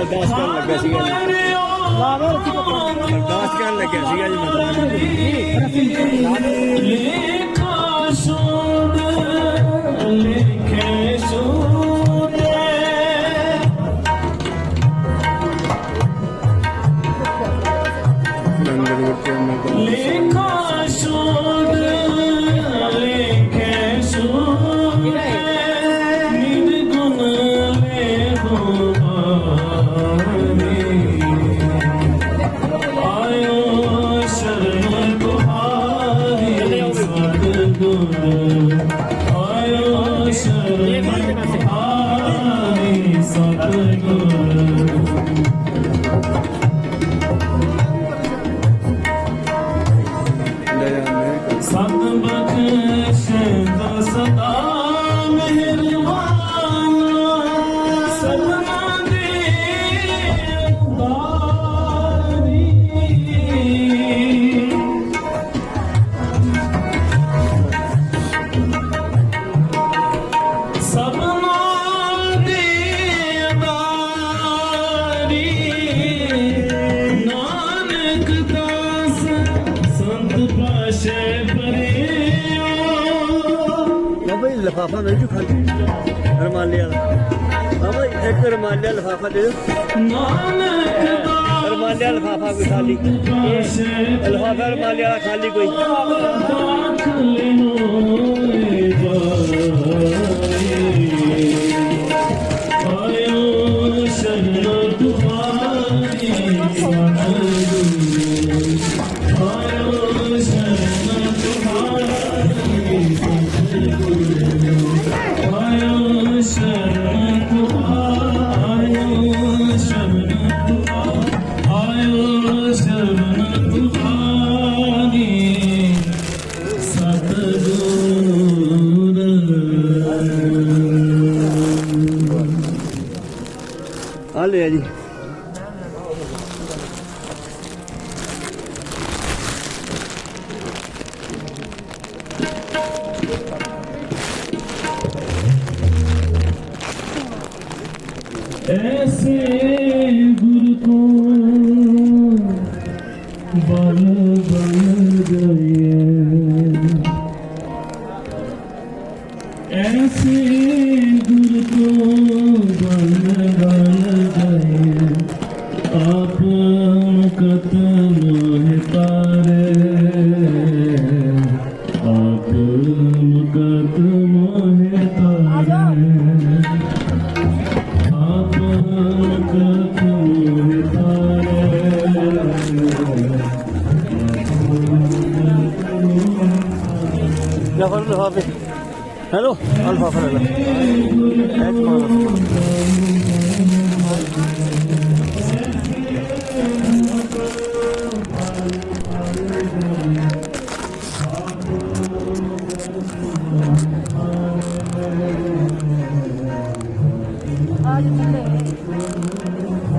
ਅਰਦਾਸ ਕਰਨ ਲੱਗਾ ਸੀਗਾ ਅਰਦਾਸ ਕਰਨ ਲੱਗਿਆ ਸੀਗਾ ਜੀ ਮਤਲਬ ਲੇਖਾ ਸੋਣ ਲਿਖੇ ਸੋਣੇ ਲੰਗਰ ਵਰਤੇ ਮਗਰ good. लिफाफा मिल जू खाली रमाले वाला बाबा एक रमाले वाला लिफाफा दे दो रमाले वाला लिफाफा कोई खाली लिफाफा रमाले वाला खाली कोई Thank you. Valéria. Esse é o é assim, Guru Tão. যখন হবে। হ্যালো অল্প করে। এক 啊，就这。